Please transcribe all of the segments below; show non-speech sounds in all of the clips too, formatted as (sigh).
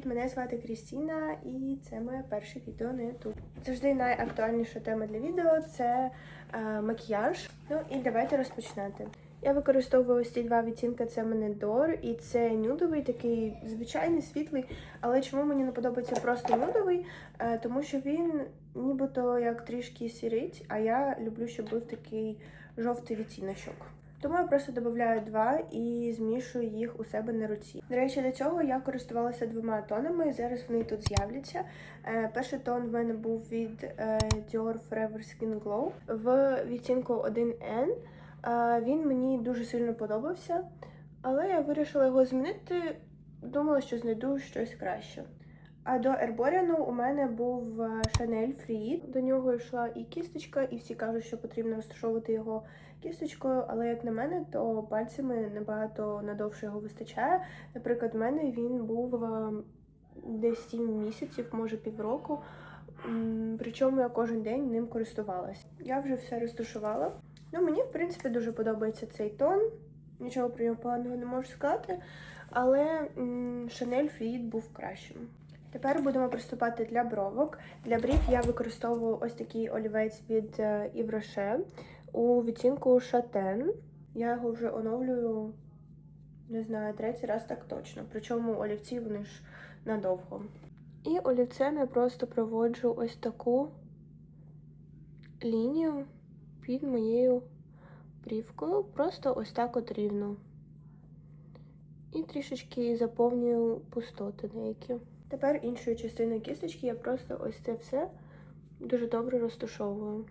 Привіт, мене звати Крістіна, і це моє перше відео на YouTube. Завжди найактуальніша тема для відео це е, макіяж. Ну і давайте розпочинати. Я використовую ось ці два відтінки. Це мене Дор, і це нюдовий, такий звичайний світлий. Але чому мені не подобається просто нюдовий? Е, тому що він нібито як трішки сірить, а я люблю, щоб був такий жовтий відтіночок. Тому я просто додаю два і змішую їх у себе на руці. До речі, до цього я користувалася двома тонами. Зараз вони тут з'являться. Е, перший тон в мене був від е, Dior Forever Skin Glow в відтінку 1N. Е, він мені дуже сильно подобався, але я вирішила його змінити. Думала, що знайду щось краще. А до Ерборіану у мене був е, Chanel Free. До нього йшла і кісточка, і всі кажуть, що потрібно розташовувати його кісточкою, але як на мене, то пальцями набагато надовше його вистачає. Наприклад, в мене він був е, десь 7 місяців, може півроку. Причому я кожен день ним користувалась. Я вже все розташувала. Ну, мені, в принципі, дуже подобається цей тон. Нічого про нього поганого не можу сказати. Але Chanel Fleet був кращим. Тепер будемо приступати для бровок. Для брів я використовую ось такий олівець від е, Rocher у відтінку Шатен. Я його вже оновлюю, не знаю, третій раз так точно. Причому олівці вони ж надовго. І олівцем я просто проводжу ось таку лінію під моєю брівкою. Просто ось так от рівно. І трішечки заповнюю пустоти деякі. Тепер іншою частиною кісточки я просто ось це все дуже добре розташовую.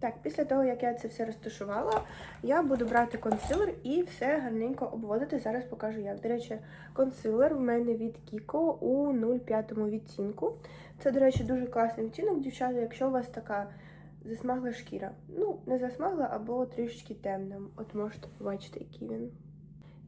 Так, після того, як я це все розташувала, я буду брати консилер і все гарненько обводити. Зараз покажу як. До речі, консилер в мене від Kiko у 0,5 відтінку. Це, до речі, дуже класний відтінок, дівчата, якщо у вас така засмагла шкіра. Ну, не засмагла, або трішечки темна. От можете побачити, який він.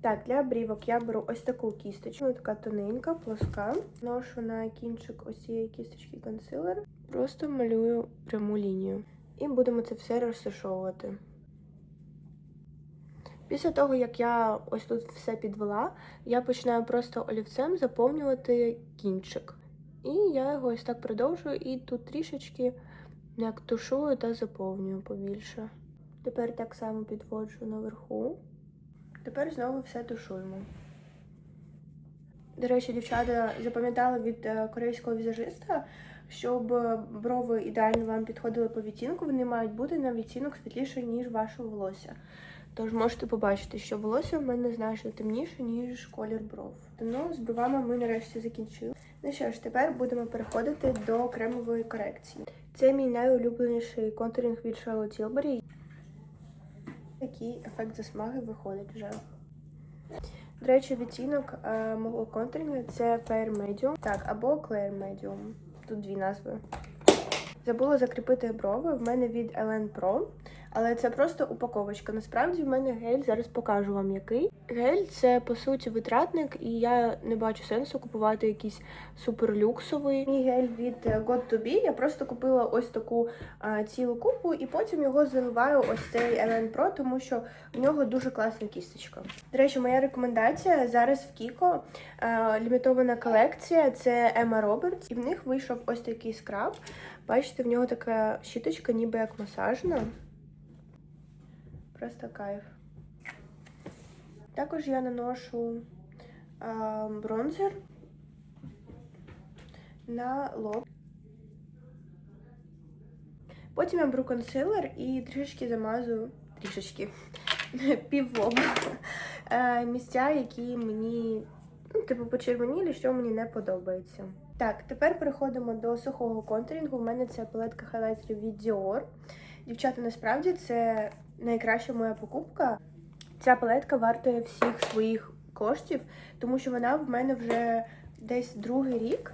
Так, для брівок я беру ось таку кісточку, вона така тоненька, плоска. Ношу на кінчик ось цієї кісточки консилер. Просто малюю пряму лінію. І будемо це все розташовувати. Після того, як я ось тут все підвела, я починаю просто олівцем заповнювати кінчик. І я його ось так продовжую, і тут трішечки як тушую та заповнюю побільше. Тепер так само підводжу наверху. Тепер знову все тушуємо. До речі, дівчата запам'ятали від е, корейського візажиста, щоб е, брови ідеально вам підходили по відтінку, вони мають бути на відтінок світліше, ніж ваше волосся. Тож можете побачити, що волосся в мене значно темніше, ніж колір бров. Ну, з бровами ми нарешті закінчили. Ну що ж, тепер будемо переходити до кремової корекції. Це мій найулюбленіший контуринг від Charlotte Tilbury. Який ефект засмаги виходить вже. До речі, відтінок е, мого контурингу це Fair Medium, так, або Clear Medium. Тут дві назви. Забула закріпити брови. В мене від Ellen Pro, але це просто упаковочка. Насправді в мене гель, зараз покажу вам який. Гель це по суті витратник, і я не бачу сенсу купувати якийсь суперлюксовий. Мій гель від е, God to Be. Я просто купила ось таку а, цілу купу, і потім його заливаю ось цей Ellen Pro, тому що в нього дуже класна кісточка. До речі, моя рекомендація зараз в Kiko е, лімітована колекція. Це Emma Roberts, і в них вийшов ось такий скраб. Бачите, в нього така щіточка, ніби як масажна. Просто кайф. Також я наношу бронзер на лоб. Потім я беру консилер і трішечки замазую, трішечки, (laughs) півлоба е, місця, які мені, ну, типу, почервонілі, що мені не подобається. Так, тепер переходимо до сухого контурінгу. У мене це палетка хайлайтерів від Dior. Дівчата, насправді це найкраща моя покупка. Ця палетка вартує всіх своїх коштів, тому що вона в мене вже десь другий рік.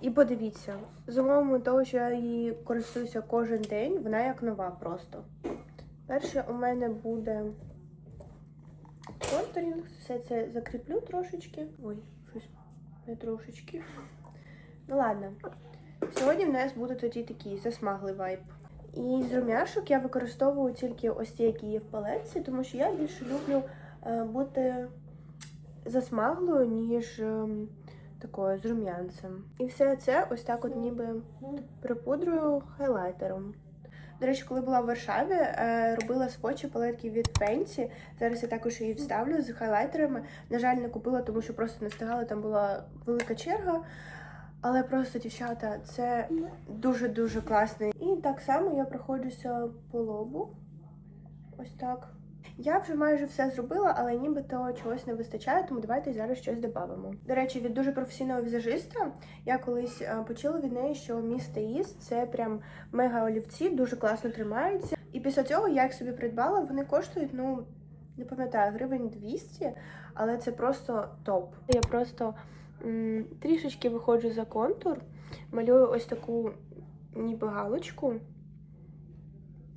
І подивіться, з умовами того, що я її користуюся кожен день, вона як нова просто. Перше у мене буде контурінг, все це закріплю трошечки. Ой, щось не трошечки. Ну ладно. Сьогодні в нас буде тоді такий засмаглий вайб. І з рум'яшок я використовую тільки ось ті, які є в палетці, тому що я більше люблю е, бути засмаглою, ніж ем, такою з рум'янцем. І все це ось так от ніби припудрую хайлайтером. До речі, коли була в Варшаві, е, робила свочі палетки від Фенсі. Зараз я також її вставлю з хайлайтерами. На жаль, не купила, тому що просто не встигала, там була велика черга. Але просто, дівчата, це дуже-дуже класно. І так само я проходжуся по лобу. Ось так. Я вже майже все зробила, але нібито чогось не вистачає, тому давайте зараз щось додамо. До речі, від дуже професійного візажиста я колись е, почула від неї, що місто Іс це прям мега олівці, дуже класно тримаються. І після цього я їх собі придбала. Вони коштують, ну не пам'ятаю, гривень 200, але це просто топ. Я просто трішечки виходжу за контур, малюю ось таку ніби галочку.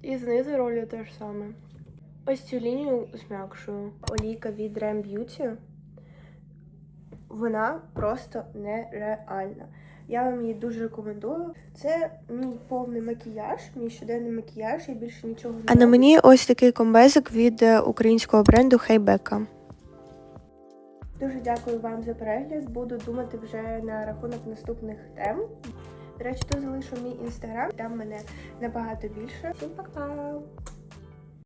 І знизу роблю те ж саме. Ось цю лінію зм'якшую. Олійка від Rem Beauty. Вона просто нереальна. Я вам її дуже рекомендую. Це мій повний макіяж, мій щоденний макіяж, я більше нічого не А на мені ось такий комбезик від е, українського бренду Хейбека. Дуже дякую вам за перегляд. Буду думати вже на рахунок наступних тем. До речі, тут залишу мій інстаграм, там мене набагато більше. Всім пока!